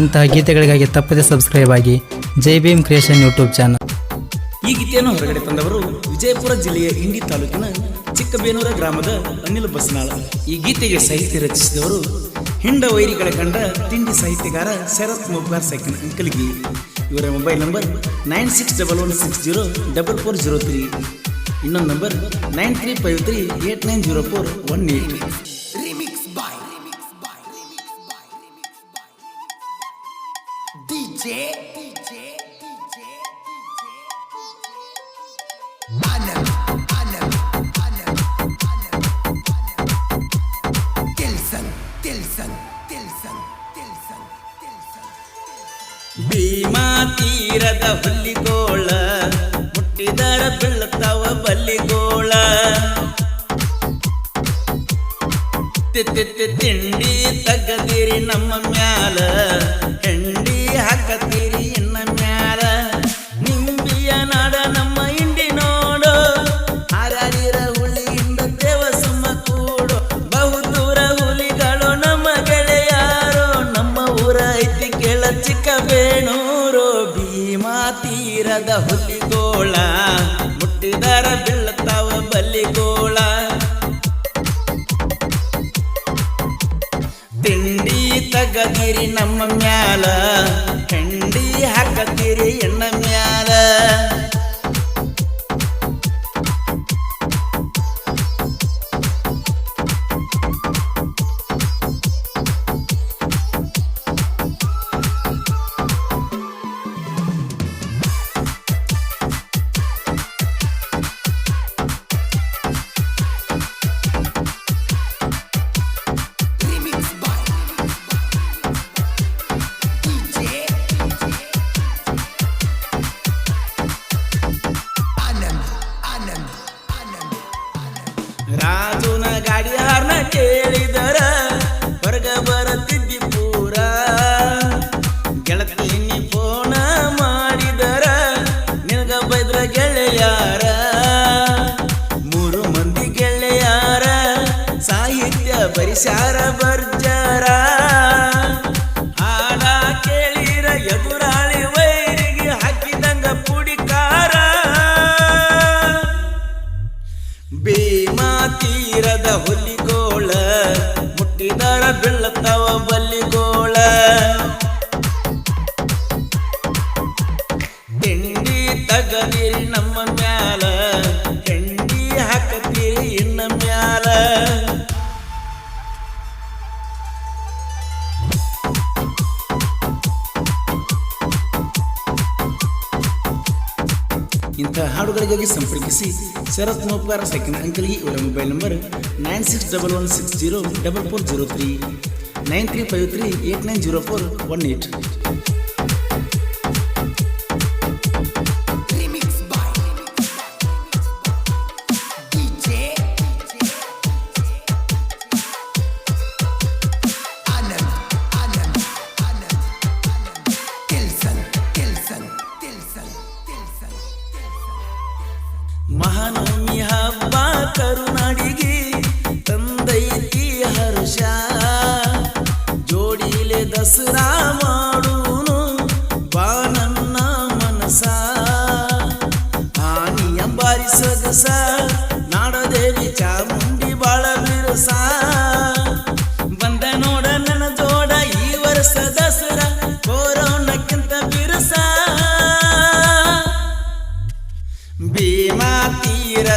ಇಂತಹ ಗೀತೆಗಳಿಗಾಗಿ ತಪ್ಪದೆ ಸಬ್ಸ್ಕ್ರೈಬ್ ಆಗಿ Jai Bhim creation YouTube channel ಈ ಗೀತೆಯನ್ನು ಹೊರಗಡೆ ತಂದವರು ವಿಜಯಪುರ ಜಿಲ್ಲೆಯ ಇಂಡಿ ತಾಲೂಕಿನ ಚಿಕ್ಕಬೇನೂರ ಗ್ರಾಮದ ಅನಿಲ್ ಬಸ್ನಾಳ. ಈ ಗೀತೆಗೆ ಸಾಹಿತ್ಯ ರಚಿಸಿದವರು ಹಿಂಡ ವೈರಿಗಳ ಕಂಡ ತಿಂಡಿ ಸಾಹಿತ್ಯಗಾರ ಶರತ್ ಮುಬ್ಬಾರ್ ಸೈಕಲ್ ಅಂಕಲ್ಗಿ. ಇವರ mobile number nine six double one six zero double four zero three. ಇನ್ನೊಂದು number nine three five three eight nine zero four one eight. Bhima ತೀರದ ಹುಲ್ಲಿಗೋಳ ಮುಟ್ಟಿದರ ಬೀಳ್ತಾವ ಬಲ್ಲಿಗೋಳ. ತಿಂಡಿ ತಗದಿರಿ ನಮ್ಮ ಮ್ಯಾಲ ಹೆಂಡಿ ಹಾಕತ್ತೀರಿ ತಿಂಡಿ ತಗದಿರಿ ನಮ್ಮ ಮ್ಯಾಲ ಹೆಂಡಿ ಹಾಕತಿರಿ ಎಣ್ಣ ಮ್ಯಾಲ. ಸಾಹಿತ್ಯ ಬರಿಸಾರ ಹಾಡುಗಳಿಗಾಗಿ ಸಂಪರ್ಕಿಸಿ ಶರತ್ ಮೋಪ್ಕಾರ ಸೆಕೆಂಡ್ ಅಂಕಲ್ಗೆ ಇವರ mobile number nine six double one six zero double four zero three nine three five three eight nine zero four one eight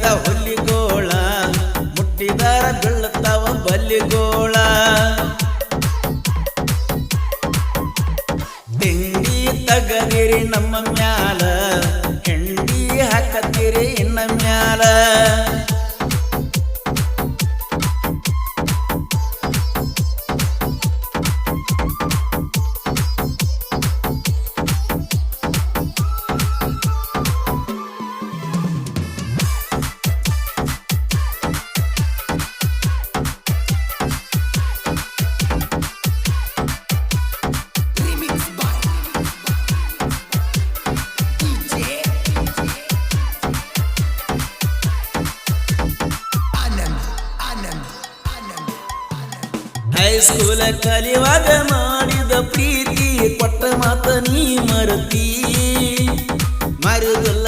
ತೀರದ ಹೈಸ್ಕೂಲ ಕಲಿಯುವಾಗ ಮಾಡಿದ ಪ್ರೀತಿ ಕೊಟ್ಟ ಮಾತ ನೀ ಮರತಿ. ಮರುದಿಲ್ಲ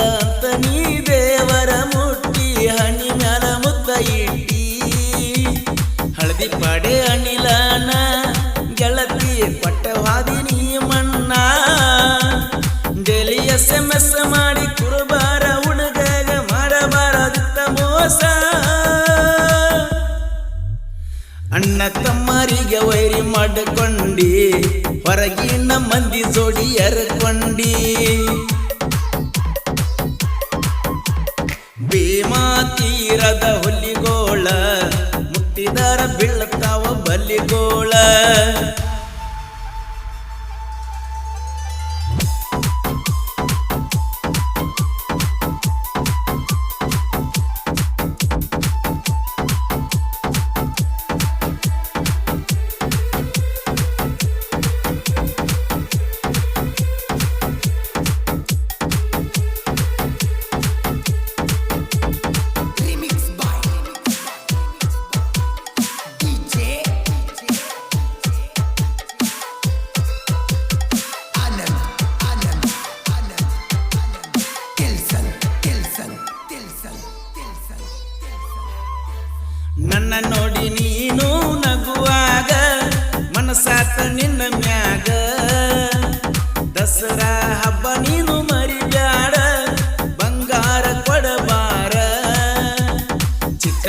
ಮಾಡಿಕೊಂಡಿ ಹೊರಗಿನ ಮಂದಿ ಜೋಡಿ ಎರಕೊಂಡಿ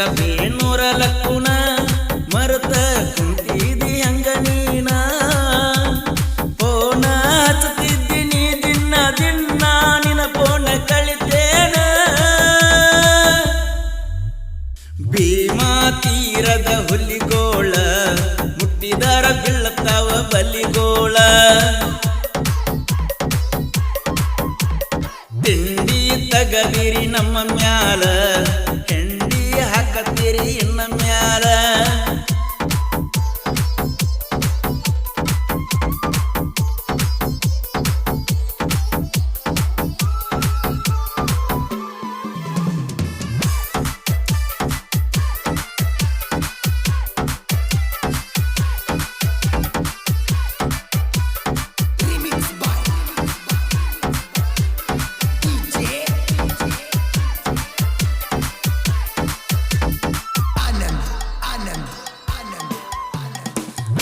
ಚಿಕ್ಕ ಬೇನೂರ ಲಕ್ಕುನ ಮರುತ ಕುಂತಿದಿ ಹಂಗ ನೀನ. ಫೋನ ಹಚ್ಚುತ್ತಿದ್ದೀನಿ ದಿನ ದಿನ ನಿನ ಪೋನ ಕಳಿತೇನ. ಭೀಮಾ ತೀರದ ಹುಲಿಗೋಳ ಮುಟ್ಟಿದರ ಬೀಳ್ತಾವ ಬಲಿಗೋಳ. ತಿಂಡಿ ತಗದಿರಿ ನಮ್ಮ ಮ್ಯಾಲ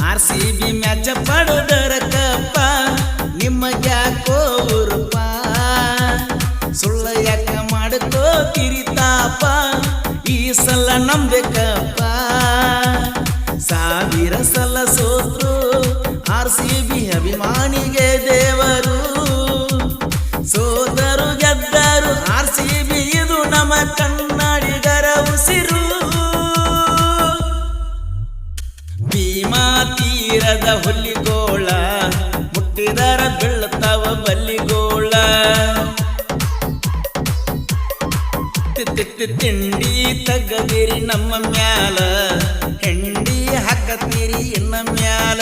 ಆರ್ ಸಿ ಬಿ ಮ್ಯಾಚ ಪಡೋದರ ಕಪ್ಪ ನಿಮಗ್ಯಾಕೋ ಉರುಪ ಸುಳ್ಳ ಯಾಕ ಮಾಡ್ಕೋ ಕಿರಿತಾಪ? ಈ ಸಲ ನಂಬೇಕಪ್ಪ? ಸಾವಿರ ಸಲ ಸೋತ್ರು ಆರ್ ಸಿ ಬಿ ಅಭಿಮಾನಿಗೆ ದೇವರು. ಮ್ಯಾಲ ಹೆಂಡಿ ಹಾಕತ್ತೀರಿ ಇನ್ನ ಮ್ಯಾಲ.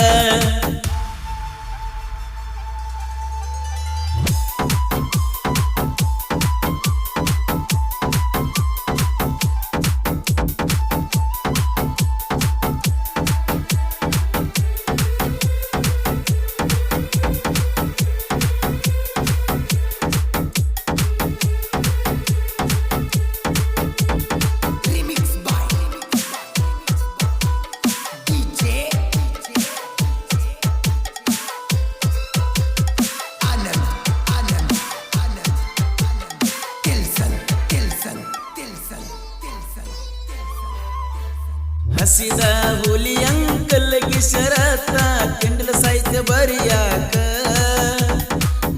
ಹಸಿದ ಹುಲಿ ಅಂಕಲ್ಗೆ ಶರತ್ತ ಕೆಂಡಲ ಸಾಹಿತ್ಯ ಬರಿಯಾಕ.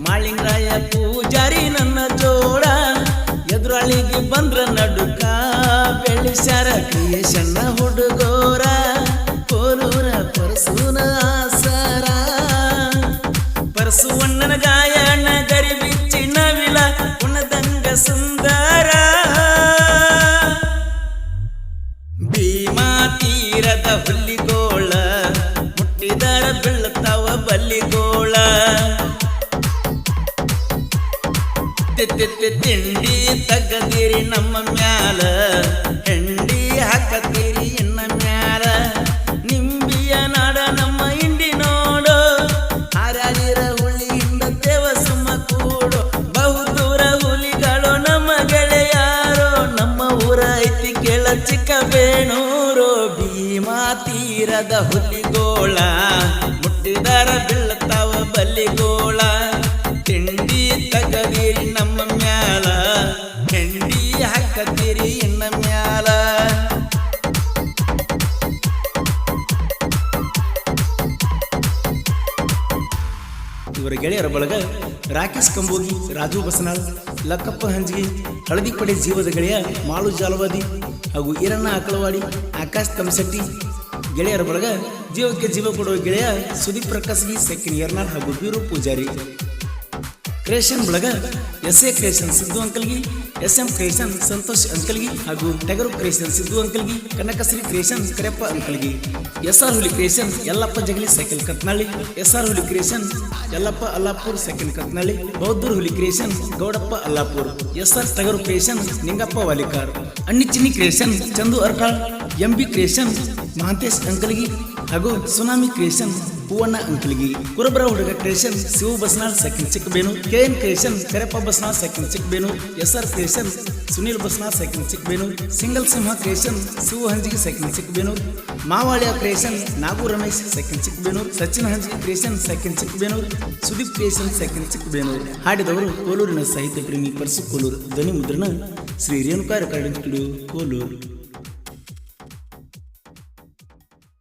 ಮಾಳಿಂಗರಾಯ ಪೂಜಾರಿ ನನ್ನ ಜೋಡ ಎದುರಾಳಿಗೆ ಬಂದ್ರ ನಡುಕ. ಬೆಳೆಸ್ಯಾರ ಕ್ರಿಯೇಷನ್ನ ಹುಡುಗೋರ, ಕೋಲೂರ ಪರಸೂನ ಆಸರ. ಪರಸುವಣ್ಣನ ಗಾಯಣ್ಣ ಗರಿ ಬಿಚ್ಚಿ ನವಿಲ ಉಣ್ಣದಂಗ ಸುಂದರ ತಿಂಡಿ ತಗದಿರಿ ನಮ್ಮ ಮ್ಯಾಲ, ಹೆಂಡಿ ಹಾಕತ್ತೀರಿ ಇನ್ನ ಮ್ಯಾಲ. ನಿಂಬಿಯ ನಾಡ ನಮ್ಮ ಹಿಂಡಿ ನೋಡು ಹಾರಾಗಿರ ಹುಲಿಯಿಂದ ದೇವ ಸುಮ್ಮ ಕೂಡು ಬಹುದೂರ ಹುಲಿಗಳು ನಮ್ಮ ಗೆಳೆಯಾರು, ನಮ್ಮ ಊರ ಐತಿ ಕೆಳ ಚಿಕ್ಕಬೇಣೂರು ಭೀಮಾ ತೀರದ ಹುಲಿಗೋಳ, ಮುಟ್ಟಿದರ ಬೀಳ್ತಾವ ಬಲ್ಲಿಗೋಳ. ಗೆಳೆಯರ ಬಳಗ ರಾಕೇಶ್ ಕಂಬೋಗಿ, ರಾಜು ಬಸನಾಳ್, ಲಕ್ಕಪ್ಪ ಹಂಜಿಗೆ ಹಳದಿ ಪಡೆ ಜೀವದ ಗೆಳೆಯ ಮಾಳು ಜಾಲವಾದಿ ಹಾಗೂ ಈರಣ್ಣ ಆಕಳವಾಡಿ ಆಕಾಶ್ ತಮಸಟ್ಟಿ. ಗೆಳೆಯರ ಬಳಗ ಜೀವಕ್ಕೆ ಜೀವ ಕೊಡುವ ಗೆಳೆಯ ಸುದೀಪ್ ಪ್ರಕಾಶ್ಗಿ ಸೆಕೆಂಡ್ ಯರ್ನಾಳ್ ಹಾಗೂ ಬೀರು ಪೂಜಾರಿ. ಕ್ರಿಯೇಷನ್ ಬಳಗ S A creation Siddu Ankalgi S M creation, Santosh Ankalgi ಹಾಗೂ Tagaru creation, Siddu Ankalgi Kanakashree creation Kareppa Ankalgi. S R Huli creation, Yallappa Jagali cycle Katnali S R Huli creation, Yallappa Allapur cycle Katnali ಬೌದ್ಧರು Huli creation, Gowdappa Allapur. S R Tagaru creation, Ningappa Walikar. Annichinni creation, Chandu Arkal. M B creation, Mahantesh Ankalgi ಹಾಗೂ tsunami creation Huvanna Ankaligi, ಕುರುಬರ ಹುಡುಗ creation Shiva Basnal second Chikkabenu, K N creation Kareppa Basnal second Chikkabenu, S R creation Sunil Basnal second Chikkabenu, single Simha creation Shiva Hanjige second Chikkabenu, Mavalya creation Nagu Ramesh second Chikkabenur Sachin Hanjige creation second Chikkabenur Sudeep creation second Chikkabenur ಹಾಡಿದವರು ಕೋಲೂರಿನ ಸಾಹಿತ್ಯ ಪ್ರೇಮಿ ಪರಸು ಕೋಲೂರು, ಧ್ವನಿ ಮುದ್ರಣ Shri Renuka recording studio Kolur.